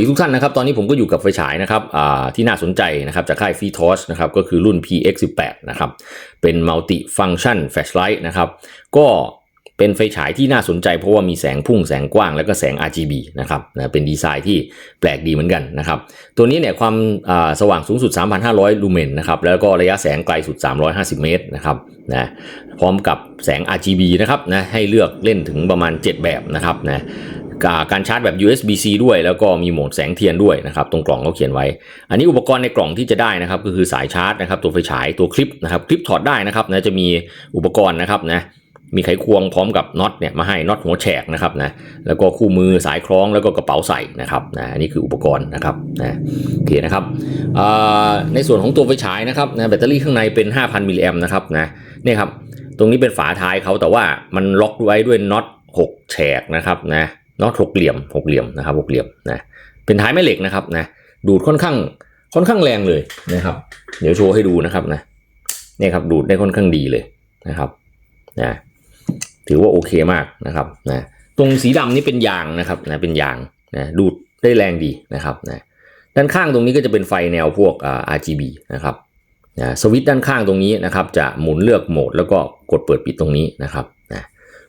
ดีทุกท่านนะครับ ตอนนี้ผมก็อยู่กับไฟฉายนะครับที่น่าสนใจนะครับจากค่าย f ี t o s นะครับก็คือรุ่น PX18 นะครับเป็น Multi Function Flashlight นะครับก็เป็นไฟฉายที่น่าสนใจเพราะว่ามีแสงพุ่งแสงกว้างแล้วก็แสง RGB นะครับนะเป็นดีไซน์ที่แปลกดีเหมือนกันนะครับ ตัวนี้เนี่ยความสว่างสูงสุด 3,500 ลูเมนนะครับ แล้วก็ระยะแสงไกลสุด 350 เมตรนะครับนะพร้อมกับแสง RGB นะครับนะให้เลือกเล่นถึงประมาณ 7 แบบนะครับนะ การชาร์จแบบ USB-C ด้วย แล้วก็มีโหมดแสงเทียนด้วยนะครับ ตรงกล่องเขาเขียนไว้ อันนี้อุปกรณ์ในกล่องที่จะได้นะครับก็คือสายชาร์จนะครับ ตัวไฟฉายตัวคลิปนะครับคลิปถอดได้นะครับนะจะมีอุปกรณ์นะครับนะมีไขควงพร้อมกับน็อตเนี่ยมาให้น็อตหัวแฉกนะครับนะแล้วก็คู่มือสายคล้องแล้วก็กระเป๋าใส่นะครับนะอันนี้คืออุปกรณ์นะครับนะโอเคนะครับในส่วนของตัวไฟฉายนะครับนะแบตเตอรี่ข้างในเป็น 5,000มิลลิแอมนะครับนะนี่ครับตรงนี้เป็นฝาท้ายเขาแต่ว่ามันล็อกไว้ด้วยน็อต6แฉกนะครับนะ น็อตหกเหลี่ยมหกเหลี่ยมนะครับหกเหลี่ยมนะเป็นท้ายแม่เหล็กนะครับนะดูดค่อนข้างค่อนข้างแรงเลยนะครับ เดี๋ยวโชว์ให้ดูนะครับนะนี่ครับดูดได้ค่อนข้างดีเลยนะครับนะถือว่าโอเคมากนะครับนะตรงสีดำนี่เป็นยางนะครับนะเป็นยางนะดูดได้แรงดีนะครับนะด้านข้างตรงนี้ก็จะเป็นไฟแนวพวกอ่า RGB นะครับนะสวิตช์ด้านข้างตรงนี้นะครับ จะหมุนเลือกโหมดแล้วก็กดเปิดปิดตรงนี้นะครับ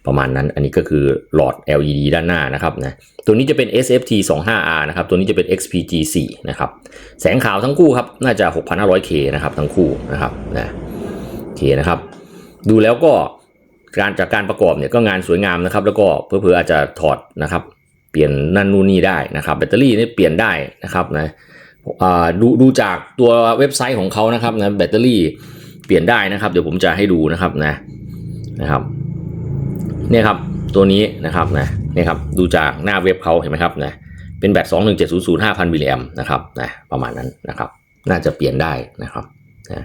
ประมาณนั้น อันนี้ก็คือหลอด LED ด้านหน้านะครับนะ ตัวนี้จะเป็น SFT 25R นะครับ ตัวนี้จะเป็น XPG 4นะครับ แสงขาวทั้งคู่ครับ น่าจะ 6,500K นะครับทั้งคู่นะครับนะโอเคนะครับ ดูแล้วก็การจากการประกอบเนี่ยก็งานสวยงามนะครับ แล้วก็เพื่อๆอาจจะถอดนะครับ เปลี่ยนนั่นนู่นนี่ได้นะครับ แบตเตอรี่นี่เปลี่ยนได้นะครับนะดูดูจากตัวเว็บไซต์ของเขานะครับนะแบตเตอรี่เปลี่ยนได้นะครับ เดี๋ยวผมจะให้ดูนะครับนะนะครับ เนี่ยครับตัวนี้นะครับนะนี่ครับดูจากหน้าเว็บเขาเห็นไหมครับนะเป็นแบต2 1 7 0 0 5,000มิลลิแอมนะครับนะประมาณนั้นนะครับ น่าจะเปลี่ยนได้นะครับนะ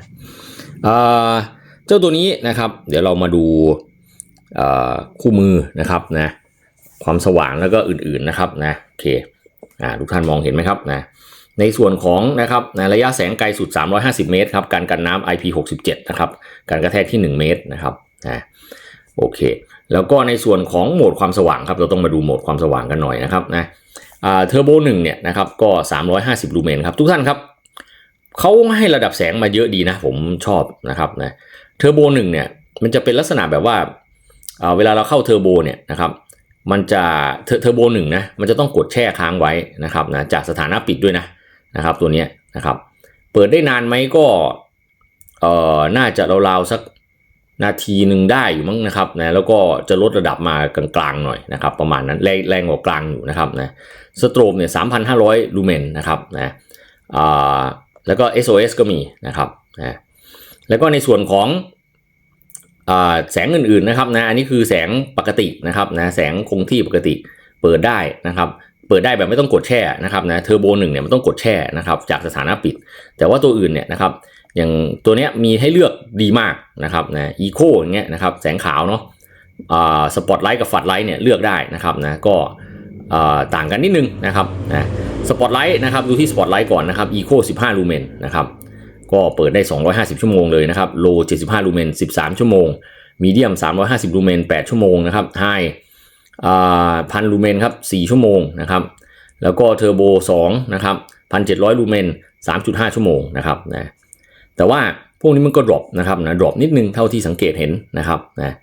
เจ้าตัวนี้นะครับ เดี๋ยวเรามาดูคู่มือนะครับนะความสว่างแล้วก็อื่นๆนะครับนะโอเคอ่าทุกท่านมองเห็นไหมครับนะในส่วนของนะครับในระยะแสงไกลสุด 350 เมตรครับการกันน้ำ IP67 นะครับการกระแทกที่ 1 เมตรนะครับนะโอเค แล้วก็ในส่วนของโหมดความสว่างครับเราต้องมาดูโหมดความสว่างกันหน่อยนะครับนะเทอร์โบหนึ่งเนี่ยนะครับก็ 350 ลูเมนครับทุกท่านครับเขาให้ระดับแสงมาเยอะดีนะผมชอบนะครับนะเทอร์โบหนึ่งเนี่ยมันจะเป็นลักษณะแบบว่าเวลาเราเข้าเทอร์โบเนี่ยนะครับมันจะเทอร์โบหนึ่งนะมันจะต้องกดแช่ค้างไว้นะครับนะจากสถานะปิดด้วยนะนะครับตัวนี้นะครับเปิดได้นานไหมก็เอ่อน่าจะราวๆสัก นาทีหนึ่งได้อยู่มั้งนะครับนะแล้วก็จะลดระดับมากลางๆหน่อยนะครับ ประมาณนั้นแรงแรงกว่ากลางอยู่นะครับนะสโตรบเนี่ยสามพันห้าร้อยลูเมนนะครับนะอ่าแล้วก็ SOS ก็มีนะครับนะแล้วก็ในส่วนของแสงอื่นๆนะครับนะอันนี้คือแสงปกตินะครับนะแสงคงที่ปกติเปิดได้นะครับเปิดได้แบบไม่ต้องกดแช่นะครับนะเทอร์โบหนึ่งเนี่ยมันต้องกดแช่นะครับจากสถานะปิด แต่ว่าตัวอื่นเนี่ยนะครับ อย่างตัวเนี้ยมีให้เลือกดีมากนะครับนะอีโคอย่างเงี้ยนะครับแสงขาวเนาะอ่าสปอตไลท์กับฟัดไลท์เนี่ยเลือกได้นะครับนะก็ต่างกันนิดนึงนะครับนะสปอตไลท์นะครับดูที่สปอตไลท์ก่อนนะครับอีโค15 ลูเมนนะครับก็เปิดได้ 250 ชั่วโมงเลยนะครับโล75 ลูเมน 13 ชั่วโมงมีเดียม 350 ลูเมน 8 ชั่วโมงนะครับไฮพันลูเมนครับ 4 ชั่วโมงนะครับแล้วก็เทอร์โบ2นะครับ1,700 ลูเมน 3.5 ชั่วโมงนะครับนะ แต่ว่าพวกนี้มันก็ดรอปนะครับนะดรอปนิดนึงเท่าที่สังเกตเห็นนะครับนะ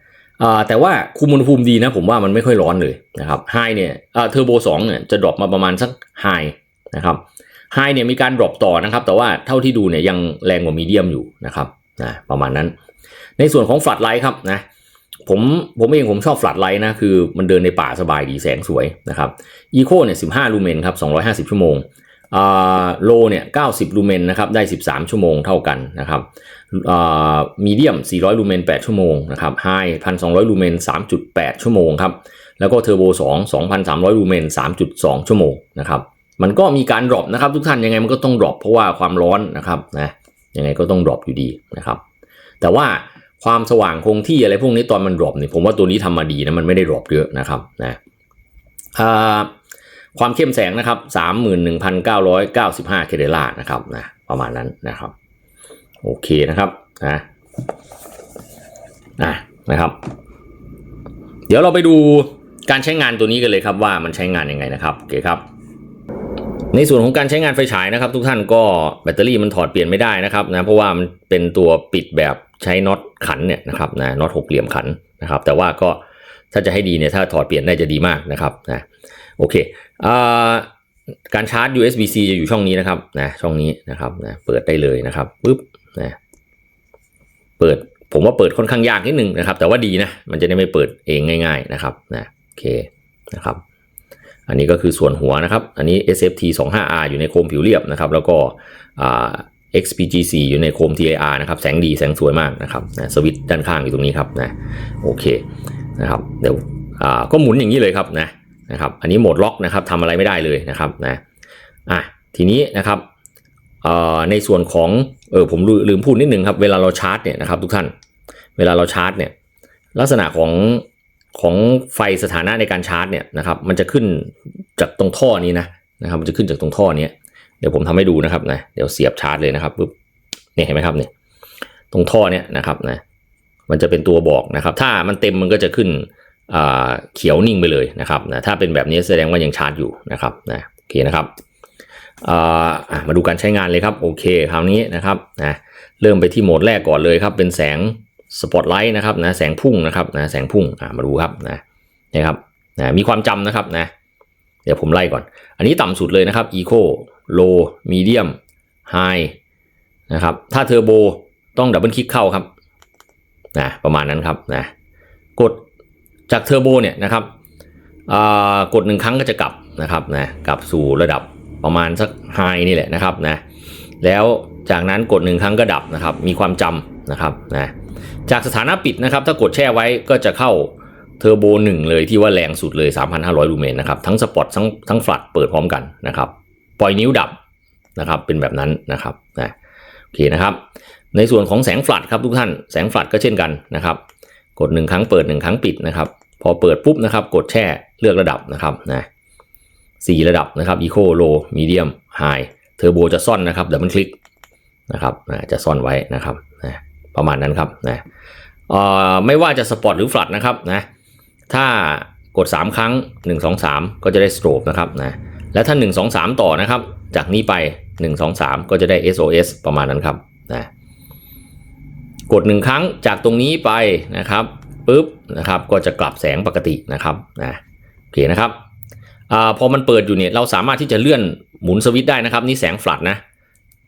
แต่ว่าคุมอุณหภูมิดีนะผมว่ามันไม่ค่อยร้อนเลยนะครับไฮเนี่ยเทอร์โบสองเนี่ยจะดรอปมาประมาณสักไฮนะครับไฮเนี่ยมีการดรอปต่อนะครับ แต่ว่าเท่าที่ดูเนี่ยยังแรงกว่ามีเดียมอยู่นะครับนะประมาณนั้น ในส่วนของฟลัดไลท์ครับนะผมผมเองผมชอบฟลัดไลท์นะคือมันเดินในป่าสบายดีแสงสวยนะครับอีโคเนี่ยสิบห้าลูเมนครับสองร้อยห้าสิบชั่วโมง โลเนี่ย90ลูเมนนะครับได้ 13 ชั่วโมงเท่ากันนะครับมีเดียม 400 ลูเมน 8 ชั่วโมงนะครับไฮ1,200 ลูเมน 3.8 ชั่วโมงครับแล้วก็เทอร์โบ2 2,300 ลูเมน 3.2 ชั่วโมงนะครับมันก็มีการดรอปนะครับทุกท่านยังไงมันก็ต้องดรอปเพราะว่าความร้อนนะครับนะยังไงก็ต้องดรอปอยู่ดีนะครับแต่ว่าความสว่างคงที่อะไรพวกนี้ตอนมันดรอปเนี่ยผมว่าตัวนี้ทำมาดีนะมันไม่ได้ดรอปเยอะนะครับนะอ่า ความเข้มแสงนะครับ31,995 เคเดล่านะครับนะประมาณนั้นนะครับ โอเคนะครับนะนะนะครับ เดี๋ยวเราไปดูการใช้งานตัวนี้กันเลยครับว่ามันใช้งานยังไงนะครับโอเคครับ ในส่วนของการใช้งานไฟฉายนะครับ ทุกท่านก็แบตเตอรี่มันถอดเปลี่ยนไม่ได้นะครับนะเพราะว่ามันเป็นตัวปิดแบบใช้น็อตขันเนี่ยนะครับนะน็อตหกเหลี่ยมขันนะครับ แต่ว่าก็ถ้าจะให้ดีเนี่ยถ้าถอดเปลี่ยนได้จะดีมากนะครับนะโอเค การชาร์จ USB-C จะอยู่ช่องนี้นะครับนะช่องนี้นะครับนะเปิดได้เลยนะครับปึ๊บนะเปิดผมว่าเปิดค่อนข้างยากนิดนึงนะครับ แต่ว่าดีนะมันจะได้ไม่เปิดเองง่าย ๆนะครับนะโอเคนะครับ อันนี้ก็คือส่วนหัวนะครับ อันนี้ SFT 25R อยู่ในโคมผิวเรียบนะครับ แล้วก็อ่า XPGC อยู่ในโคม TIR นะครับ แสงดีแสงสวยมากนะครับนะสวิตช์ด้านข้างอยู่ตรงนี้ครับนะโอเคนะครับเดี๋ยวก็หมุนอย่างนี้เลยครับนะ นะครับ อันนี้โหมดล็อกนะครับทำอะไรไม่ได้เลยนะครับนะอะทีนี้นะครับเอ่อในส่วนของเออผมลืมลืมพูดนิดนึงครับเวลาเราชาร์จเนี่ยนะครับทุกท่านเวลาเราชาร์จเนี่ยลักษณะของของไฟสถานะในการชาร์จเนี่ยนะครับมันจะขึ้นจากตรงท่อนี้นะนะครับมันจะขึ้นจากตรงท่อนี้เดี๋ยวผมทำให้ดูนะครับนะเดี๋ยวเสียบชาร์จเลยนะครับปุ๊บเนี่ยเห็นไหมครับเนี่ยตรงท่อเนี่ยนะครับนะมันจะเป็นตัวบอกนะครับ ถ้ามันเต็มมันก็จะขึ้น เขียวนิ่งไปเลยนะครับนะถ้าเป็นแบบนี้แสดงว่ายังชาร์จอยู่นะครับนะโอเคนะครับมาดูการใช้งานเลยครับโอเคคราวนี้นะครับนะเริ่มไปที่โหมดแรกก่อนเลยครับเป็นแสงสปอตไลท์นะครับนะแสงพุ่งนะครับนะแสงพุ่งมาดูครับนะนี่ครับนะมีความจำนะครับนะเดี๋ยวผมไล่ก่อน อันนี้ต่ำสุดเลยนะครับ Eco Low Medium High นะครับถ้าเทอร์โบต้องดับเบิลคลิกเข้าครับนะประมาณนั้นครับนะกด จากเทอร์โบเนี่ยนะครับกดหนึ่งครั้งก็จะกลับนะครับนะกลับสู่ระดับประมาณสักไฮนี่แหละนะครับนะแล้วจากนั้นกดหนึ่งครั้งก็ดับนะครับ มีความจำนะครับนะจากสถานะปิดนะครับ ถ้ากดแช่ไว้ก็จะเข้าเทอร์โบหนึ่งเลยที่ว่าแรงสุดเลย 3,500 ลูเมนนะครับ ทั้งสปอตทั้งทั้งฟลัดเปิดพร้อมกันนะครับ ปล่อยนิ้วดับนะครับ เป็นแบบนั้นนะครับนะโอเคนะครับ ในส่วนของแสงฟลัดครับทุกท่านแสงฟลัดก็เช่นกันนะครับ กดหนึ่งครั้งเปิดหนึ่งครั้งปิดนะครับ พอเปิดปุ๊บนะครับ กดแช่เลือกระดับนะครับนะสี่ระดับนะครับ Eco Low Medium High เทอร์โบจะซ่อนนะครับดับเบิลคลิกนะครับนะจะซ่อนไว้นะครับนะประมาณนั้นครับนะอ่อไม่ว่าจะสปอร์ตหรือฟลัดนะครับนะถ้ากด 3 ครั้ง 1 2 3 ก็จะได้สโตรบนะครับนะและถ้า 1 2 3 ต่อนะครับ จากนี้ไป 1 2 3 ก็จะได้ SOS ประมาณนั้นครับนะกด 1 ครั้งจากตรงนี้ไปนะครับ ปุ๊บนะครับก็จะกลับแสงปกตินะครับนะโอเคนะครับอพอมันเปิดอยู่เนี่ยเราสามารถที่จะเลื่อนหมุนสวิตช์ได้นะครับนี่แสงฟลัดนะ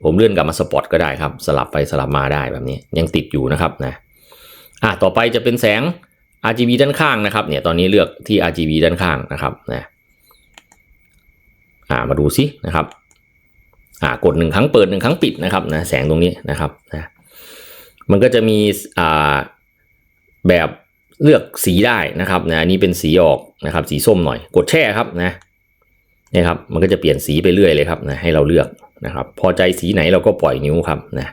ผมเลื่อนกลับมาสปอตก็ได้ครับสลับไปสลับมาได้แบบนี้ยังติดอยู่นะครับนะอะต่อไปจะเป็นแสง RGB ด้านข้างนะครับเนี่ยตอนนี้เลือกที่ RGB ด้านข้างนะครับนะอ่ามาดูซินะครับอ่ากดหนึ่งครั้งเปิดหนึ่งครั้งปิดนะครับนะแสงตรงนี้นะครับนะมันก็จะมีอ่าแบบ เลือกสีได้นะครับนะอันนี้เป็นสีออกนะครับ สีส้มหน่อย กดแช่ครับนะนี่ครับมันก็จะเปลี่ยนสีไปเรื่อยเลยครับนะให้เราเลือกนะครับ พอใจสีไหนเราก็ปล่อยนิ้วครับนะ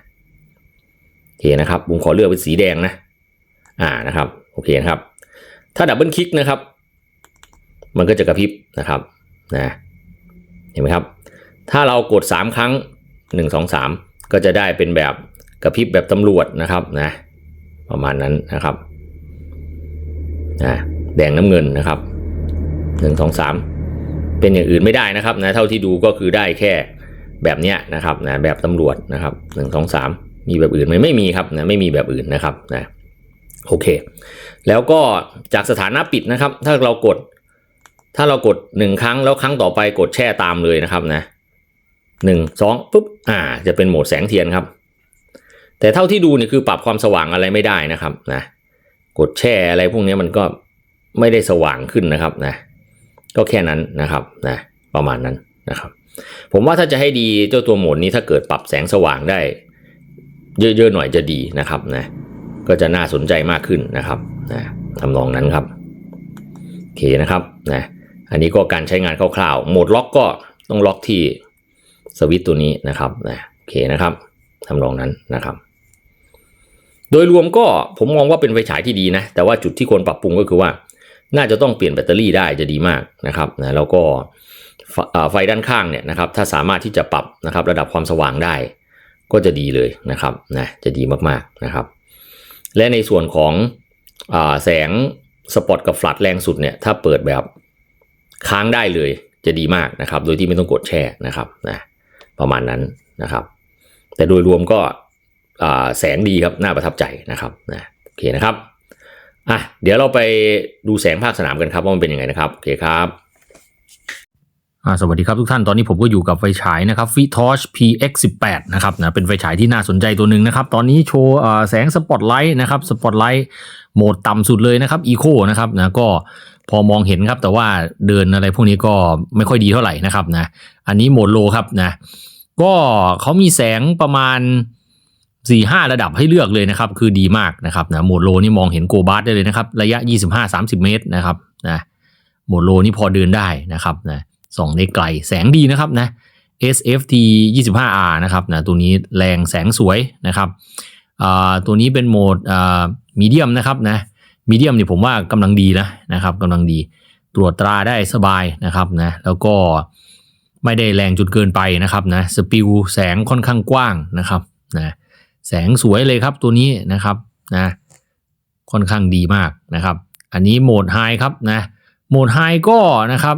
โอเคนะครับผมขอเลือกเป็นสีแดงนะ อ่านะครับโอเคนะครับ ถ้าดับเบิลคลิกนะครับ มันก็จะกระพริบนะครับนะเห็นไหมครับ ถ้าเรากด 3 ครั้ง 1 2 3 ก็จะได้เป็นแบบกระพริบแบบตำรวจนะครับนะประมาณนั้นนะครับ นะแดงน้ำเงินนะครับ1 2 3เป็นอย่างอื่นไม่ได้นะครับนะเท่าที่ดูก็คือได้แค่แบบเนี้ยนะครับนะแบบตำรวจนะครับหนึ่งสองสามมีแบบอื่นไหมไม่มีครับนะไม่มีแบบอื่นนะครับนะโอเค แล้วก็จากสถานะปิดนะครับ ถ้าเรากด ถ้าเรากดหนึ่งครั้งแล้วครั้งต่อไปกดแช่ตามเลยนะครับนะหนึ่งสองปุ๊บอ่า จะเป็นโหมดแสงเทียนครับ แต่เท่าที่ดูเนี่ยคือปรับความสว่างอะไรไม่ได้นะครับนะ กดแช่อะไรพวกนี้มันก็ไม่ได้สว่างขึ้นนะครับนะก็แค่นั้นนะครับนะประมาณนั้นนะครับ ผมว่าถ้าจะให้ดีเจ้าตัวโหมดนี้ถ้าเกิดปรับแสงสว่างได้ เยอะๆหน่อยจะดีนะครับนะก็จะน่าสนใจมากขึ้นนะครับนะทำนองนั้นครับโอเคนะครับนะอันนี้ก็การใช้งานคร่าวๆโหมดล็อกก็ต้องล็อกที่สวิตตัวนี้นะครับนะโอเคนะครับทำนองนั้นนะครับ โดยรวมก็ผมมองว่าเป็นไฟฉายที่ดีนะ แต่ว่าจุดที่ควรปรับปรุงก็คือว่า น่าจะต้องเปลี่ยนแบตเตอรี่ได้จะดีมากนะครับนะแล้วก็ไฟด้านข้างเนี่ยนะครับถ้าสามารถที่จะปรับนะครับระดับความสว่างได้ ก็จะดีเลยนะครับนะจะดีมากๆนะครับ และในส่วนของอแสงสปอตกับฟลัดแรงสุดเนี่ยถ้าเปิดแบบค้างได้เลยจะดีมากนะครับ โดยที่ไม่ต้องกดแช่นะครับนะประมาณนั้นนะครับ แต่โดยรวมก็ แสงดีครับน่าประทับใจนะครับนะโอเคนะครับอะเดี๋ยวเราไปดูแสงภาคสนามกันครับว่ามันเป็นยังไงนะครับโอเคครับอ่าสวัสดีครับทุกท่านตอนนี้ผมก็อยู่กับไฟฉายนะครับ f i t o s h PX18 นะครับนะเป็นไฟฉายที่น่าสนใจตัวหนึ่งนะครับ ตอนนี้โชว์แสงสปอตไลท์นะครับสปอตไลท์โหมดต่ำสุดเลยนะครับ Eco นะครับนะก็พอมองเห็นครับ แต่ว่าเดินอะไรพวกนี้ก็ไม่ค่อยดีเท่าไหร่นะครับนะอันนี้โหมดโลครับนะก็เขามีแสงประมาณ 4 5 ระดับให้เลือกเลยนะครับ คือดีมากนะครับนะโหมดโลนี่มองเห็นโกบาร์ได้เลยนะครับ ระยะ 25-30 เมตรนะครับนะโหมดโลนี่พอเดินได้นะครับนะส่องได้ไกลแสงดีนะครับนะ SFT 25R นะครับนะตัวนี้แรงแสงสวยนะครับตัวนี้เป็นโหมดมีเดียมนะครับนะมีเดียมเนี่ยผมว่ากำลังดีนะนะครับกำลังดีตรวจตราได้สบายนะครับนะแล้วก็ไม่ได้แรงจนเกินไปนะครับนะสปิวแสงค่อนข้างกว้างนะครับนะ แสงสวยเลยครับตัวนี้นะครับนะค่อนข้างดีมากนะครับ อันนี้โหมดไฮครับนะโหมดไฮก็นะครับ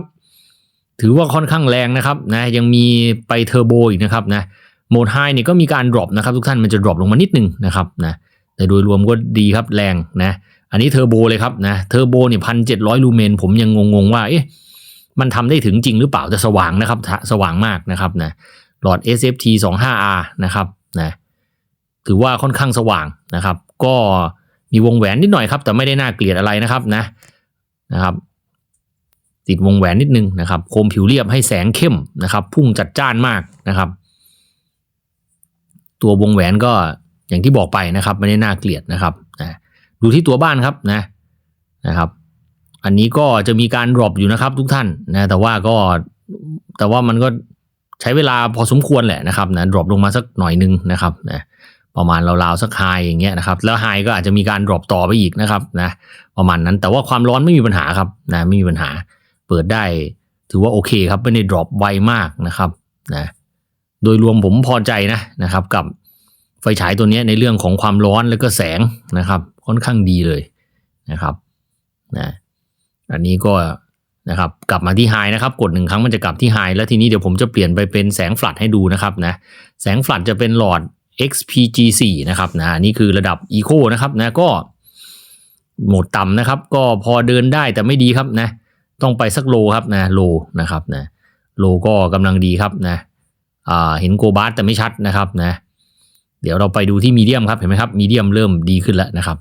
ถือว่าค่อนข้างแรงนะครับนะยังมีไปเทอร์โบอีกนะครับนะโหมดไฮเนี่ยก็มีการดรอปนะครับทุกท่านมันจะดรอปลงมานิดนึงนะครับนะแต่โดยรวมก็ดีครับแรงนะอันนี้เทอร์โบเลยครับนะเทอร์โบเนี่ยพันเจ็ดร้อยลูเมนผมยังงงๆว่าเอ๊ะมันทำได้ถึงจริงหรือเปล่าจะสว่างนะครับ สว่างมากนะครับนะหลอด SFT 25R นะครับนะ ถือว่าค่อนข้างสว่างนะครับ ก็มีวงแหวนนิดหน่อยครับ แต่ไม่ได้น่าเกลียดอะไรนะครับนะนะครับ ติดวงแหวนนิดนึงนะครับ โคมผิวเรียบให้แสงเข้มนะครับ พุ่งจัดจ้านมากนะครับ ตัววงแหวนก็อย่างที่บอกไปนะครับ ไม่ได้น่าเกลียดนะครับนะดูที่ตัวบ้านครับนะนะครับ อันนี้ก็จะมีการดรอปอยู่นะครับ ทุกท่านนะแต่ว่าก็แต่ว่ามันก็ใช้เวลาพอสมควรแหละนะครับนะดรอปลงมาสักหน่อยนึงนะครับนะ ประมาณราวๆสักไฮอย่างเงี้ยนะครับแล้วไฮก็อาจจะมีการดรอปต่อไปอีกนะครับนะประมาณนั้นแต่ว่าความร้อนไม่มีปัญหาครับนะไม่มีปัญหาเปิดได้ถือว่าโอเคครับไม่ได้ดรอปไวมากนะครับนะโดยรวมผมพอใจนะนะครับกับไฟฉายตัวนี้ในเรื่องของความร้อนแล้วก็แสงนะครับ ค่อนข้างดีเลยนะครับนะอันนี้ก็นะครับกลับมาที่ไฮนะครับ กดหนึ่งครั้งมันจะกลับที่ไฮแล้วทีนี้เดี๋ยวผมจะเปลี่ยนไปเป็นแสงฟลัดให้ดูนะครับนะแสงฟลัดจะเป็นหลอด XPG4 นะครับนะนี่คือระดับ Eco นะครับนะก็โหมดต่ำนะครับ ก็พอเดินได้แต่ไม่ดีครับนะ ต้องไปสักโลครับนะโลนะครับนะโลก็กำลังดีครับนะอ่าเห็นโกบาร์แต่ไม่ชัดนะครับนะ เดี๋ยวเราไปดูที่มีเดียมครับเห็นไหมครับมีเดียมเริ่มดีขึ้นแล้วนะครับ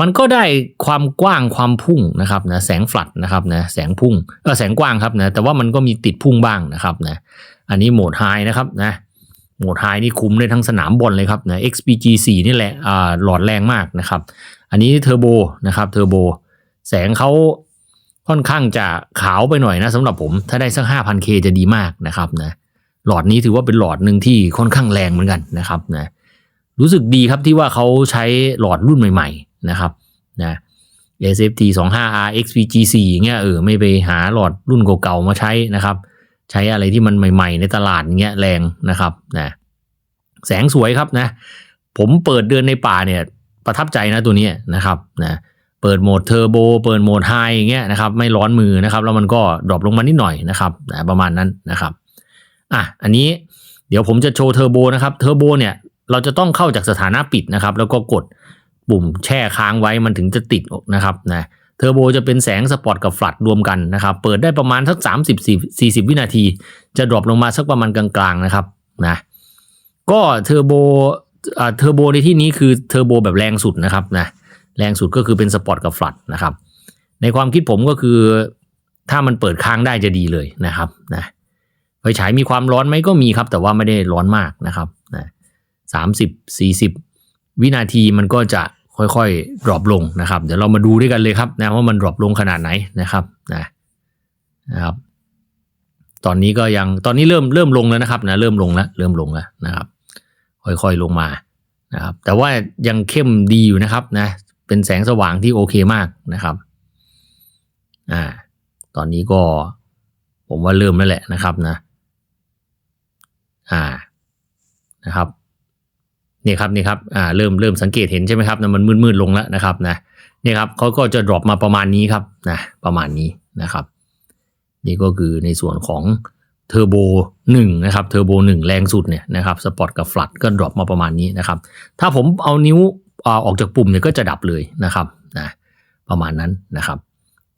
มันก็ได้ความกว้างความพุ่งนะครับนะแสงฟลัดนะครับนะแสงพุ่งเออแสงกว้างครับนะแต่ว่ามันก็มีติดพุ่งบ้างนะครับนะอันนี้โหมดไฮนะครับนะ โหมดไฮนี่คุ้มได้ทั้งสนามบอลเลยครับนะ XPG 4นี่แหละอ่าหลอดแรงมากนะครับ อันนี้เทอร์โบนะครับเทอร์โบแสงเขาค่อนข้างจะขาวไปหน่อยนะสำหรับผมถ้าได้สัก 5,000K จะดีมากนะครับนะหลอดนี้ถือว่าเป็นหลอดหนึ่งที่ค่อนข้างแรงเหมือนกันนะครับนะรู้สึกดีครับที่ว่าเขาใช้หลอดรุ่นใหม่ ๆ นะครับนะ SFT 25R XPG4 เงี้ยเออไม่ไปหาหลอดรุ่นเก่าๆมาใช้นะครับ ใช้อะไรที่มันใหม่ ๆ ในตลาดเงี้ยแรงนะครับนะแสงสวยครับนะ ผมเปิดเดินในป่าเนี่ยประทับใจนะตัวนี้นะครับนะเปิดโหมดเทอร์โบเปิดโหมดไฮอย่างเงี้ยนะครับไม่ร้อนมือนะครับ แล้วมันก็ดรอปลงมานิดหน่อยนะครับนะประมาณนั้นนะครับอะอันนี้เดี๋ยวผมจะโชว์เทอร์โบนะครับเทอร์โบเนี่ยเราจะต้องเข้าจากสถานะปิดนะครับ แล้วก็กดปุ่มแช่ค้างไว้มันถึงจะติดนะครับนะ ทอร์โบจะเป็นแสงสปอตกับฟลัดรวมกันนะครับเปิดได้ประมาณสัก 30 40 วินาที จะดรอปลงมาสักประมาณกลางๆนะครับนะก็เทอร์โบอ่าเทอร์โบในที่นี้คือเทอร์โบแบบแรงสุดนะครับนะแรงสุดก็คือเป็นสปอร์ตกับฟลัดนะครับในความคิดผมก็คือถ้ามันเปิดค้างได้จะดีเลยนะครับนะไฟฉายมีความร้อนไหมก็มีครับ แต่ว่าไม่ได้ร้อนมากนะครับนะสามสิบสี่สิบวินาทีมันก็จะ ค่อยๆ ดรอปลงนะครับ เดี๋ยวเรามาดูด้วยกันเลยครับนะว่ามันดรอปลงขนาดไหนนะครับนะนะครับ ตอนนี้ก็ยังตอนนี้เริ่มเริ่มลงแล้วนะครับนะเริ่มลงแล้วเริ่มลงแล้วนะครับ ค่อยๆลงมานะครับ แต่ว่ายังเข้มดีอยู่นะครับนะเป็นแสงสว่างที่โอเคมากนะครับอ่าตอนนี้ก็ผมว่าเริ่มแล้วแหละนะครับนะ อ่านะครับ นี่ครับนี่ครับอ่าเริ่มเริ่มสังเกตเห็นใช่ไหมครับนะมันมืดๆลงแล้วนะครับนะนี่ครับเขาก็จะดรอปมาประมาณนี้ครับนะประมาณนี้นะครับ นี่ก็คือในส่วนของเทอร์โบ1นะครับเทอร์โบ1แรงสุดเนี่ยนะครับสปอร์ตกับฟลัดก็ดรอปมาประมาณนี้นะครับ ถ้าผมเอานิ้วเอาออกจากปุ่มเนี่ยก็จะดับเลยนะครับนะประมาณนั้นนะครับ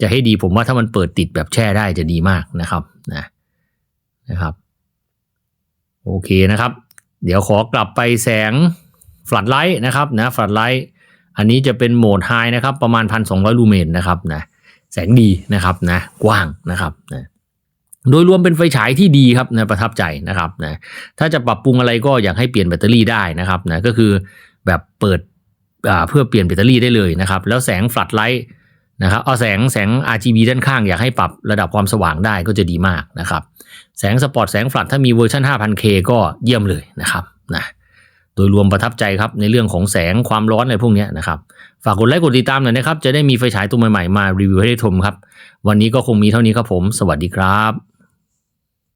จะให้ดีผมว่าถ้ามันเปิดติดแบบแช่ได้จะดีมากนะครับนะนะครับโอเคนะครับ เดี๋ยวขอกลับไปแสงฟลัดไลท์นะครับนะฟลัดไลท์อันนี้จะเป็นโหมดไฮนะครับประมาณ 1,200 ลูเมนนะครับนะแสงดีนะครับนะกว้างนะครับนะโดยรวมเป็นไฟฉายที่ดีครับนะประทับใจนะครับนะถ้าจะปรับปรุงอะไรก็อยากให้เปลี่ยนแบตเตอรี่ได้นะครับนะก็คือแบบเปิดอ่าเพื่อเปลี่ยนแบตเตอรี่ได้เลยนะครับ แล้วแสงฟลัดไลท์นะครับเอาแสงแสง RGB ด้านข้างอยากให้ปรับระดับความสว่างได้ก็จะดีมากนะครับ แสงสปอร์ตแสงฟลัดถ้ามีเวอร์ชัน 5,000K ก็เยี่ยมเลยนะครับนะโดยรวมประทับใจครับในเรื่องของแสงความร้อนอะไรพวกนี้นะครับ ฝากกดไลค์กดติดตามหน่อยนะครับ จะได้มีไฟฉายตัวใหม่ๆมารีวิวให้ได้ชมครับ วันนี้ก็คงมีเท่านี้ครับผม สวัสดีครับ